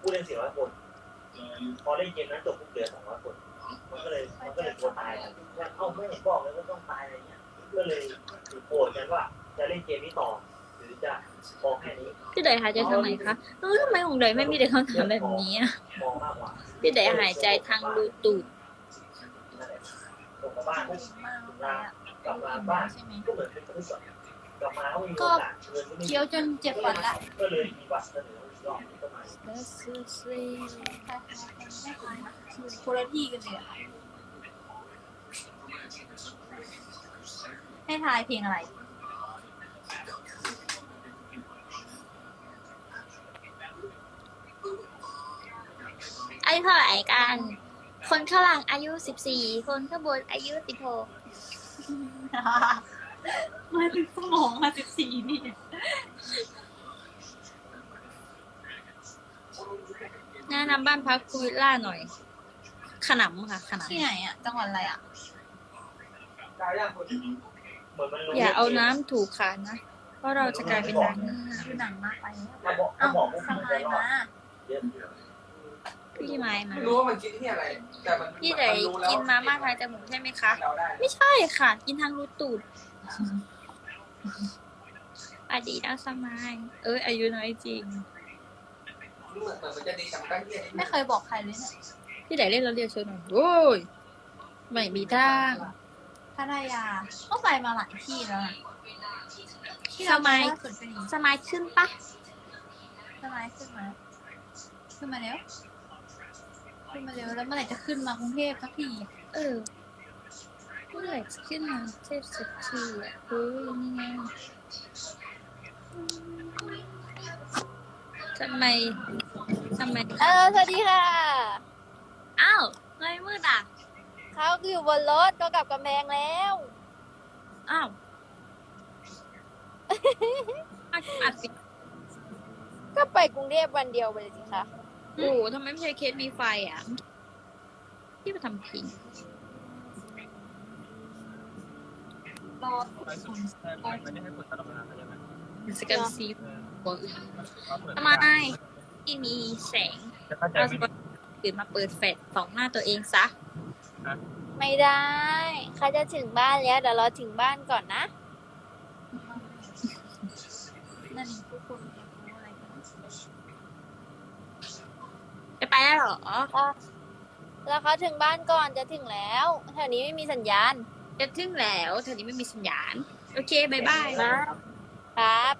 ผู้เล่นสี่ร้อยคน พอเล่นเกมนั้นจบปุ๊บเหลือสองร้อยคน มันก็เลยมันก็เลยกลัวตายกันว่าเอ้าไม่เห็นบอกเลยว่าต้องตายอะไรเงี้ย ก็เลยโกรธกันว่าจะเล่นเกมนี้ต่อ หรือจะพอแค่นี้พี่เดยหายใจทางไหนคะเออทำไมของเดยไม่มีแต่คำถามแบบนี้อะมองมากกว่าพี่เดยหายใจทางรูตูดนั่นแหละกลับมาบ้านมากเลยอะกลับมาบ้านใช่ไหมก็เหมือนเป็นคนที่สองกลับมาเขามีโอกาสเงิน ก็เคี้ยวจนเจ็บฟันละก็เลยมีบัตรเสนออีกรอบก็มาคนละที่กันเลยอะให้ทายเพลงอะไร อายุเท่าไหร่กัน คนข้างหลังอายุสิบสี่ คนข้างบนอายุสิบหก มาถึงสมองมาสิบสี่นี่ แนะนำบ้านพักคูวิลล่าหน่อย ขนำค่ะ ขนที่ไหนอะ จังหวัดอะไรอะเหมือนมันรู้ำอย่าเอาน้ำถูกขานะ เพราะเราจะกลายเป็นนางเงือกคือหนังมากไปแล้วถ้าบอกเอ้าถ้าบอกว่าสมันบาจะยรอมาดเยอะพี่ไม้มาไม่รู้ว่ามันคิดที่อะไร แต่มันพี่เดยกินมาม่าทางจมูกใช่ไหมคะ เราได้ ไม่ใช่ค่ะ กินทางรูตูด อดีตเอาสมัยเอ้ยอายุน้อยจริงเหมือนเหมือนมันจะดีแต่มันก็เฮี้ยนิดไม่เคยบอกใครเลยเนี่ยพี่เดยเล่นแล้วเรียกเชิญหน่อยโอ้ยไม่มีทางพัทยาก็ไปมาหลายที่แล้วนะที่สเรามัยล่าสุดเป็นอีกสมัยขึ้นปะสมัยขึ้นมาขึ้นมาแล้ว ขึ้นมาเร็วแล้วเมื่อไหร่จะขึ้นมากรุงเทพสักทีอะเออ เมื่อไหร่จะขึ้นมาเทพสักทีอะเฮ้ยนี่ไงทำไมทำไมเออสวัสดีค่ะ อ้าวไม่มืดอะเขาอยู่บนรถก็กลับกำแพงแล้ว อ้าวอัดอัดสิก็ไปกรุงเทพวันเดียวไปเลยสิคะโอ้โหทำไมไม่ใช่เคสมีไฟอะ ที่มาทำพิง รอไม่สุดไม่ได้ให้ผลตลอดเวลาใช่ไหมสกันซีหัวอื่นทำไมที่มีแสงจะเข้าใจเราไหมจะตื่นมาเปิดแฟลชสองหน้าตัวเองซะ ไม่ได้เขาจะถึงบ้านแล้วเดี๋ยวเราถึงบ้านก่อนนะนั่นนี่ทุกคนอยากรู้อะไรกันจะไปแล้วเหรอแล้วเขาถึงบ้านก่อนจะถึงแล้วแถวนี้ไม่มีสัญญาณ จะถึงแล้วเธอนี้ไม่มีสัญญาณ โอเคบายบายครับ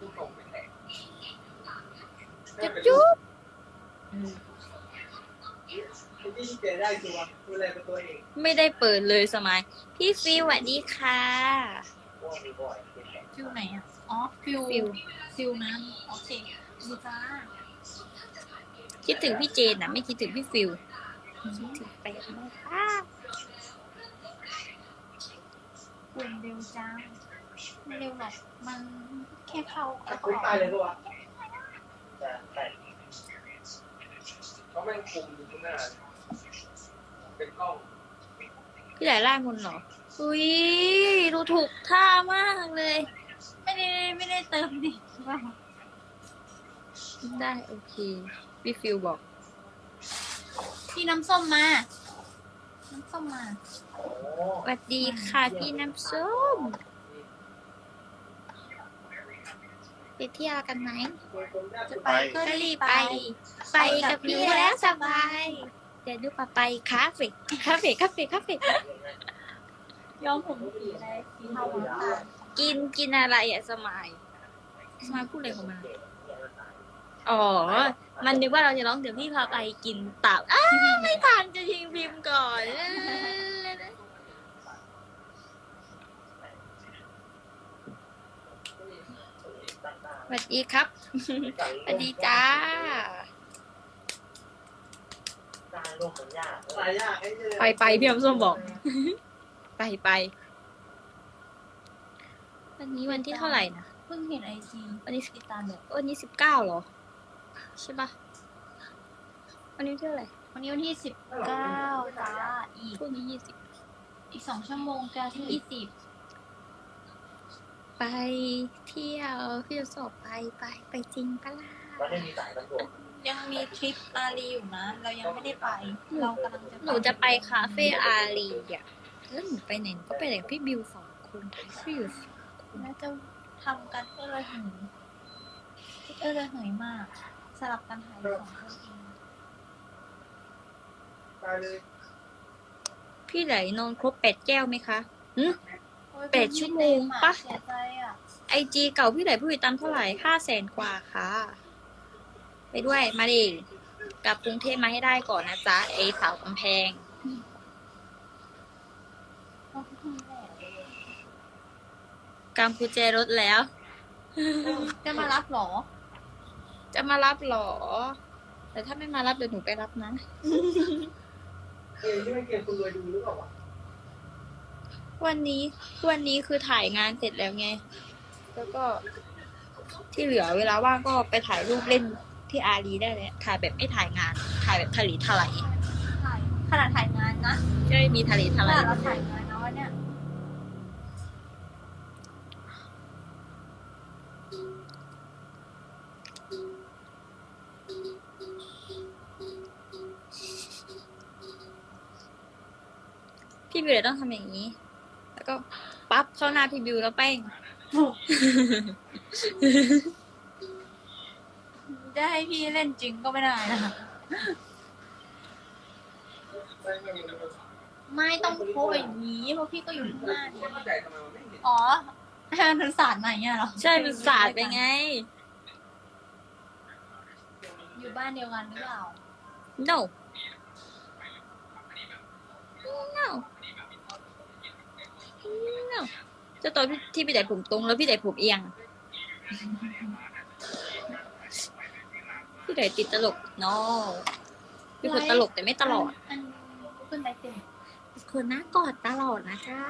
ทุกคนไม่แตกจุ๊บจุ๊บที่เจได้คือว่าดูแลเป็นตัวเองไม่ได้เปิดเลยสมัย พี่ฟิวสวัสดีค่ะพวกมีบ่อยเป็นแขกฟิลไหนอะ อ๋อฟิลฟิวฟิลนั้นโอเคดีจ้าคิดถึงพี่เจนนะไม่คิดถึงพี่ฟิวคิดถึงไปมาก ค่ะปุ่นเร็วจังไม่เร็วหรอกมันแค่เข้าถ้าคุณตายเลยตัวจะแต่เขาแม่งคุมอยู่ข้างหน้าเป็นกล้องพี่ไหลล่ามุนเหรอ อุ้ยดูถูกท่ามากเลย ไม่ได้ไม่ได้เติมดิว่าได้ โอเค พี่ฟิวบอก พี่น้ำส้มมา น้ำส้มมาโอ้สวัสดีค่ะพี่น้ำส้มไปเที่ยวกันไหม จะไปก็ก็รีรีบบไปไป ไปกับพี่แล้วสบาย เดี๋ยวดูปะไปคาเฟ่คาเฟ่คาเฟ่คาเฟ่ย้อมผมสีอะไรสีเทาหวานกินกินอะไรอะสมัยสมัยพูดอะไรของมัน อ๋อ มันนึกว่าเราจะร้องเดี๋ยวพี่พาไปกินตับอ้าไม่ทันจะทิ้งพิมพ์ก่อน สวัสดีครับ สวัสดีจ้า การลงมันยากสายยากไอ้เจไปไปพี่น้ำส้มบอก ไปไปวันนี้วันที่เท่าไหร่นะ เพิ่งเห็นไอจีวันนี้ติดตามแบบวันนี้สิบเก้าเหรอ ใช่ปะวันนี้เท่าไหร่วันนี้วันที่สิบเก้าจ้าอีกพรุ่งนี้ยี่สิบอีกสองชั่วโมงจะที่ยี่สิบไปเที่ยวพี่จะสอบไปไปไปจริงปะล่ะมันไม่มีสายตำรวจยังมีทริปอารีอยู่นะ เรายังไม่ได้ไป เรากำลังจะหนูจะไปคาเฟ่อารีอะแล้วหนูไปไหนก็ไปแต่พี่บิวสองคนถ่ายพี่บิวน่าจะทำกันเออระเหยเออระเหยมาก สลับกันถ่ายสองคนเอง ตายเลยพี่ไหลนอนครบแปดแก้วไหมคะ โอ้ยแปดชั่วโมงปะ เสียใจอะไอจีเก่าพี่ไหลผู้ติดตามเท่าไหร่ห้าแสนกว่าค่ะ ไปด้วยมาดิกลับกรุงเทพมาให้ได้ก่อนนะจ๊ะไอสาวกำแพงโอ้ยแหละกำกุญแจรถแล้ว จะมารับเหรอ จะมารับเหรอ แต่ถ้าไม่มารับเดี๋ยวหนูไปรับนะเกมที่ไม่เกมคุณรวยดูหรือเปล่าวะวันนี้วันนี้คือถ่ายงานเสร็จแล้วไง แล้วก็ที่เหลือเวลาว่างก็ไปถ่ายรูปเล่นที่อารีได้เลยถ่ายแบบไม่ถ่ายงาน ถ่ายแบบทะเลทลายถ่ายขนาดถ่ายงานนะจะไม่มีทะเลทขลานาดเราถ่ายงานนะวันเนี้ย พี่บิวเลยต้องทำอย่างนี้ แล้วก็ปั๊บเข้าหน้าพี่บิวแล้วแป้ง จะให้พี่เล่นจริงก็ไม่ได้นะไม่ไม่ไม่ไม่ไม่ต้องโพสอย่างนี้เพราะพี่ก็อยู่ข้างหน้านี่เข้าใจทำไมมันไม่เห็นอ๋อมันสาดไหนอะเหรอใช่มันสาดไปไง อยู่บ้านเดียวกันหรือเปล่า no no เจ้าตัวที่ที่พี่แต่ผมตรงแล้วพี่แต่ผมเอียง พี่แต่ติดตลก no พี่คนตลกแต่ไม่ตลอด อันขึ้นไปเต็มคนน่ากอดตลอดนะคะ